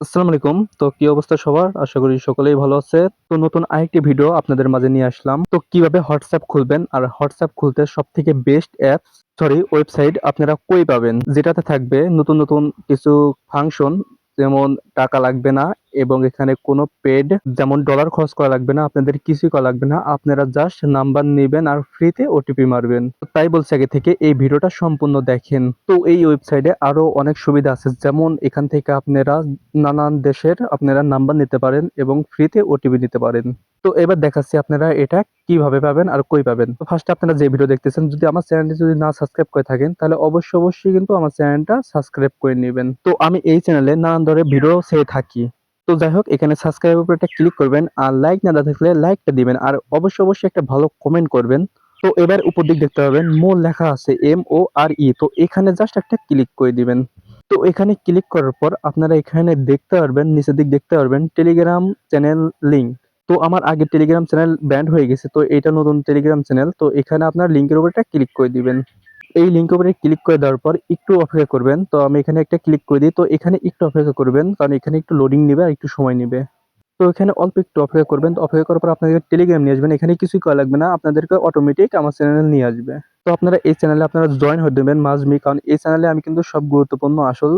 আসসালামু আলাইকুম। তো কি অবস্থা সবার? আশা করি সকলেই ভালো আছে। তো নতুন আরেকটি ভিডিও আপনাদের মাঝে নিয়ে আসলাম। তো কীভাবে হোয়াটসঅ্যাপ খুলবেন আর হোয়াটসঅ্যাপ খুলতে সবথেকে বেস্ট অ্যাপ সরি ওয়েবসাইট আপনারা কই পাবেন? যেটাতে থাকবে নতুন, নতুন কিছু ফাংশন যেমন টাকা লাগবে না এবং এখানে কোনো পেড যেমন ডলার খরচ করা লাগবে না। আপনাদের কিছুই করা লাগবে না। আপনারা জাস্ট নাম্বার নিবেন আর ফ্রিতে ওটিপি মারবেন। তাই বলছি আগে থেকে এই ভিডিওটা সম্পূর্ণ দেখেন। তো এই ওয়েবসাইটে আরও অনেক সুবিধা আছে। যেমন এখান থেকে আপনারা নানান দেশের আপনারা নাম্বার নিতে পারেন এবং ফ্রিতে ওটিপি নিতে পারেন। তো এবার দেখাচ্ছি আপনারা এটা কীভাবে পাবেন আর কই পাবেন। তো ফার্স্টে আপনারা যে ভিডিও দেখতেছেন যদি আমার চ্যানেলটি যদি না সাবস্ক্রাইব করে থাকেন তাহলে অবশ্যই, অবশ্যই কিন্তু আমার চ্যানেলটা সাবস্ক্রাইব করে নেবেন তো আমি এই চ্যানেলে নানান ধরনের ভিডিও ছেড়ে থাকি। তো যাই হোক এখানে সাবস্ক্রাইবের উপর একটা ক্লিক করবেন আর লাইক না থাকলে লাইকটা দিবেন আর অবশ্যই, অবশ্যই একটা ভালো কমেন্ট করবেন। তো এবার উপর দিক দেখতে পাবেন মোর লেখা আছে এম ও আর ই তো এখানে জাস্ট একটা ক্লিক করে দিবেন। তো এখানে ক্লিক করার পর আপনারা এখানে দেখতে পারবেন নিচের দিক দেখতে পারবেন টেলিগ্রাম চ্যানেল লিঙ্ক। তো আমার আগে টেলিগ্রাম চ্যানেল ব্যান্ড হয়ে গেছে। তো এটা নতুন টেলিগ্রাম চ্যানেল। তো এখানে আপনার লিঙ্কের উপর একটা ক্লিক করে দিবেন। এই লিঙ্কের উপরে ক্লিক করে দেওয়ার পর একটু অপেক্ষা করবেন। তো আমি এখানে একটা ক্লিক করে দিই। তো এখানে একটু অপেক্ষা করবেন। কারণ এখানে একটু লোডিং নেবে আর একটু সময় নিবে। তো এখানে অল্প একটু অপেক্ষা করবেন। তো অপেক্ষা করার পর আপনাদের টেলিগ্রাম নিয়ে আসবেন। এখানে কিছুই করা লাগবে না। আপনাদেরকে অটোমেটিক আমার চ্যানেলে নিয়ে আসবে। তো আপনারা এই চ্যানেলে আপনারা জয়েন হয়ে দিবেন বি কারণ এই চ্যানেলে আমি কিন্তু সব গুরুত্বপূর্ণ আসল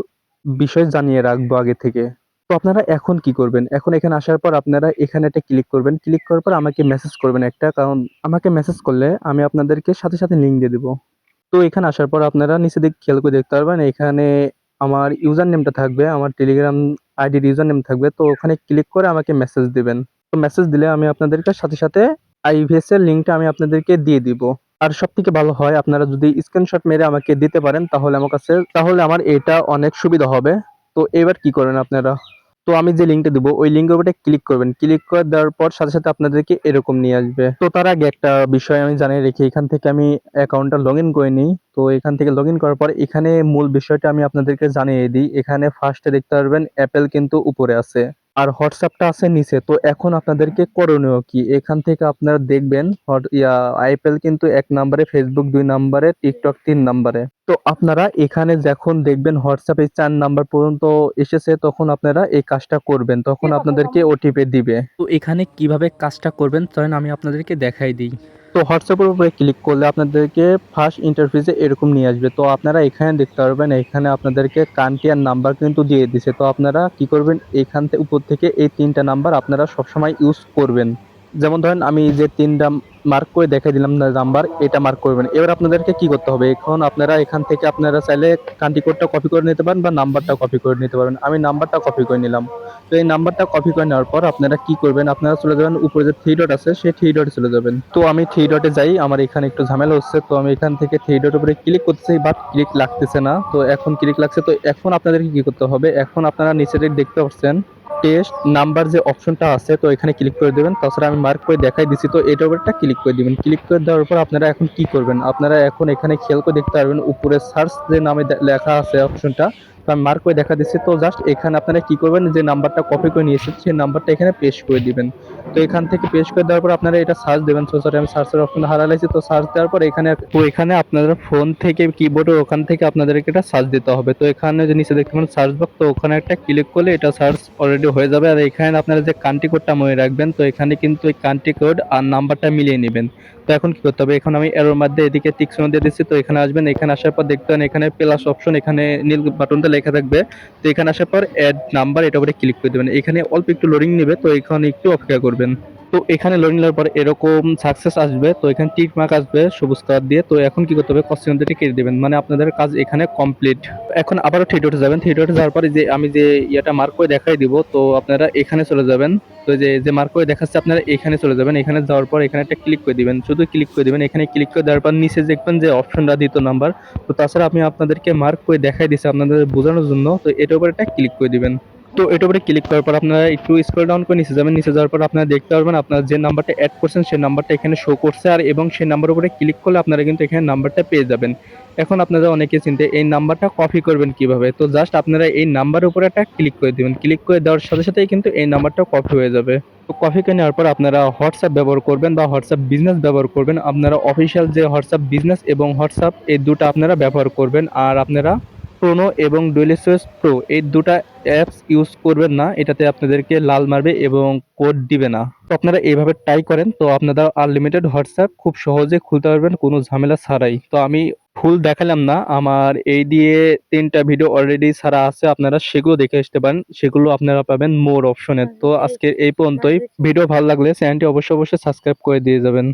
বিষয় জানিয়ে রাখব আগে থেকে। তো আপনারা এখন কি করবেন? এখন এখানে আসার পর আপনারা এখানে একটা ক্লিক করবেন। ক্লিক করার পর আমাকে মেসেজ করবেন একটা। কারণ আমাকে মেসেজ করলে আমি আপনাদেরকে সাথে, সাথে লিঙ্ক দিয়ে দিব। তো এখানে আসার পর আপনারা নিচে দিকে খেয়াল করে দেখতে পারবেন এখানে আমার ইউজার নেমটা থাকবে। আমার টেলিগ্রাম আইডির ইউজার নেম থাকবে। তো ওখানে ক্লিক করে আমাকে মেসেজ দিবেন। তো মেসেজ দিলে আমি আপনাদেরকে সাথে, সাথে আইভিএস এর লিঙ্কটা আমি আপনাদেরকে দিয়ে দিব। আর সব থেকে ভালো হয় আপনারা যদি স্ক্রিনশট মেরে আমাকে দিতে পারেন তাহলে আমার কাছে তাহলে আমার এটা অনেক সুবিধা হবে। তো এবার কি করেন আপনারা? তো আমি যে লিঙ্কটা দিব ওই লিঙ্কের উপরে ক্লিক করবেন। ক্লিক করে দেওয়ার পর সাথে, সাথে আপনাদেরকে এরকম নিয়ে আসবে। তো তার আগে একটা বিষয় আমি জানিয়ে রেখে এখান থেকে আমি অ্যাকাউন্টটা লগ ইন করে নিই। তো এখান থেকে লগ ইন করার পর এখানে মূল বিষয়টা আমি আপনাদেরকে জানিয়ে দিই। এখানে ফার্স্টে দেখতে পারবেন অ্যাপেল কিন্তু উপরে আছে। আর হোয়াটসঅ্যাপটা আছে নিচে। তো এখন আপনাদেরকে করণীয় কি? এখান থেকে আপনারা দেখবেন হট ইয়া আইপেল কিন্তু এক নাম্বারে, ফেসবুক দুই নাম্বারে, টিকটক তিন নাম্বারে। তো আপনারা এখানে যখন দেখবেন হোয়াটসঅ্যাপে চার নাম্বার পর্যন্ত এসেছে তখন আপনারা এই কাজটা করবেন। তখন আপনাদেরকে ওটিপি দিবে। তো এখানে কীভাবে কাজটা করবেন তখন আমি আপনাদেরকে দেখাই দিই। তো হোয়াটসঅ্যাপের উপরে ক্লিক করলে আপনাদেরকে ফার্স্ট ইন্টারফেসে এরকম নিয়ে আসবে। তো আপনারা এখানে দেখতে পারবেন, এখানে আপনাদেরকে কান্টিয়ার নাম্বার কিন্তু দিয়ে দিছে। তো আপনারা কি করবেন, এখান থেকে উপর থেকে এই তিনটা নাম্বার আপনারা সবসময় ইউজ করবেন। যেমন ধরেন আমি যে ৩ টা মার্ক করে দেখাই দিলাম নাম্বার এটা মার্ক করবেন। এবার আপনাদেরকে কি করতে হবে? এখন আপনারা এখান থেকে আপনারা চাইলে কান্ট্রি কোডটা কপি করে নিতে পারেন বা নাম্বারটা কপি করে নিতে পারেন। আমি নাম্বারটা কপি করে নিলাম। তো এই নাম্বারটা কপি করে নেওয়ার পর আপনারা কি করবেন? আপনারা চলে যাবেন, উপরে যে 3 ডট আছে, সেই 3 ডটে চলে যাবেন। তো আমি 3 ডটে যাই। আমার এখানে একটু ঝামেলা হচ্ছে। তো আমি এখান থেকে 3 ডটের উপরে ক্লিক করতেছি বাট ক্লিক লাগতেছে না। তো এখন ক্লিক লাগছে। তো এখন আপনাদেরকে কি করতে হবে? এখন আপনারা নিচে দেখতে পাচ্ছেন টেস্ট নাম্বার যে অপশনটা আছে, তো এখানে ক্লিক করে দেবেন তাছাড়া আমি মার্ক করে দেখাই দিছি। তো এটার ওপরটা ক্লিক করে দেবেন ক্লিক করে দেওয়ার পর আপনারা এখন কি করবেন? আপনারা এখন এখানে খেয়াল করে দেখতে পারবেন, উপরে সার্চ যে নামে লেখা আছে অপশনটা আমি মার্ক করে দেখা দিচ্ছি। তো জাস্ট এখানে আপনারা কি করবেন? যে নাম্বারটা কপি করে নিয়েছেন সেই নাম্বারটা এখানে পেস্ট করে দিবেন। তো এখান থেকে পেস্ট করে দেওয়ার পর আপনারা এটা সার্চ দিবেন। সো সরি আমি সার্চের অপশনটা হারাই তো সার্চ দেওয়ার পর এখানে তো এখানে আপনাদের ফোন থেকে কিবোর্ডের ওখান থেকে আপনাদেরকে এটা সার্চ দিতে হবে। তো এখানে যে নিচে দেখতে পাচ্ছেন সার্চ বক্স তো ওখানে একটা ক্লিক করলে এটা সার্চ অলরেডি হয়ে যাবে। আর এখানে আপনারা যে কান্ট্রি কোডটা মনে রাখবেন, তো এখানে কিন্তু এই কান্ট্রি কোড আর নাম্বারটা মিলিয়ে নেবেন তো এখন কি করতে হবে? এখন আমি এরোর মধ্যে এদিকে টিক চিহ্ন দিয়ে দিচ্ছি। তো এখানে আসবেন। এখানে আসার পর দেখতে পাবেন এখানে প্লাস অপশন এখানে নীল বাটনটা লেখা থাকবে। তো এখানে আসার পর অ্যাড নাম্বার এটা উপরে ক্লিক করে দেবেন এখানে অল্প একটু লোডিং নেবে, তো এখানে একটু অপেক্ষা করবেন। তো এখানে লোন নেওয়ার পর এরকম সাকসেস আসবে। তো এখানে টিক মার্ক আসবে সবুজ কালার দিয়ে। তো এখন কি করতে হবে? দিয়ে কেটে দিবেন। মানে আপনাদের কাজ এখানে কমপ্লিট। এখন আবারও 3 ডটে যাবেন। 3 ডটে যাওয়ার পরে যে আমি যে ইয়েটা মার্ক করে দেখাই দিব তো আপনারা এখানে চলে যাবেন। তো যে, যে মার্ক করে দেখাচ্ছে আপনারা এখানে চলে যাবেন। এখানে যাওয়ার পর এখানে একটা ক্লিক করে দিবেন। শুধু ক্লিক করে দিবেন। এখানে ক্লিক করে দেওয়ার পর নিচে দেখবেন যে অপশনটা দ্বিতীয় নাম্বার। তো তাছাড়া আমি আপনাদেরকে মার্ক করে দেখাই দিছি আপনাদের বোঝানোর জন্য। তো এটার উপরে একটা ক্লিক করে দিবেন। তো এটার উপরে ক্লিক করার পর আপনারা একটু স্ক্রল ডাউন করে নিচে যাবেন। নিচে যাওয়ার পর আপনারা দেখতে পারবেন আপনারা যে নাম্বারটা অ্যাড করছেন সেই নাম্বারটা এখানে শো করছে আর এবং সেই নাম্বারের উপরে ক্লিক করলে আপনারা কিন্তু এখানে নাম্বারটা পেয়ে যাবেন। এখন আপনারা অনেকে চিন্তে এই নাম্বারটা কপি করবেন কীভাবে? তো জাস্ট আপনারা এই নাম্বারের উপরে একটা ক্লিক করে দিবেন। ক্লিক করে দেওয়ার সাথে, সাথেই কিন্তু এই নাম্বারটা কপি হয়ে যাবে। তো কপি করে নেওয়ার পর আপনারা হোয়াটসঅ্যাপ ব্যবহার করবেন বা হোয়াটসঅ্যাপ বিজনেস ব্যবহার করবেন। আপনারা অফিসিয়াল যে হোয়াটসঅ্যাপ বিজনেস এবং হোয়াটসঅ্যাপ এই দুটো আপনারা ব্যবহার করবেন। আর আপনারা প্রোনো এবং ডুয়েলিসেস প্রো এই দুটা অ্যাপস ইউজ করবেন না এটাতে আপনাদেরকে লাল মারবে এবং কোড দিবে না। তো আপনারা এইভাবে ট্রাই করেন তো আপনারা আনলিমিটেড হোয়াটসঅ্যাপ খুব সহজে খুলতে পারবেন কোনো ঝামেলা ছাড়াই। তো আমি ফুল দেখালাম না আমার এই দিয়ে তিনটা ভিডিও অলরেডি ছাড়া আছে আপনারা সেগুলো দেখে আসতে পারেন সেগুলো আপনারা পাবেন মোর অপশনে তো আজকে এই পর্যন্তই। ভিডিও ভালো লাগলে চ্যানেলটি অবশ্যই অবশ্যই সাবস্ক্রাইব করে দিয়ে যাবেন।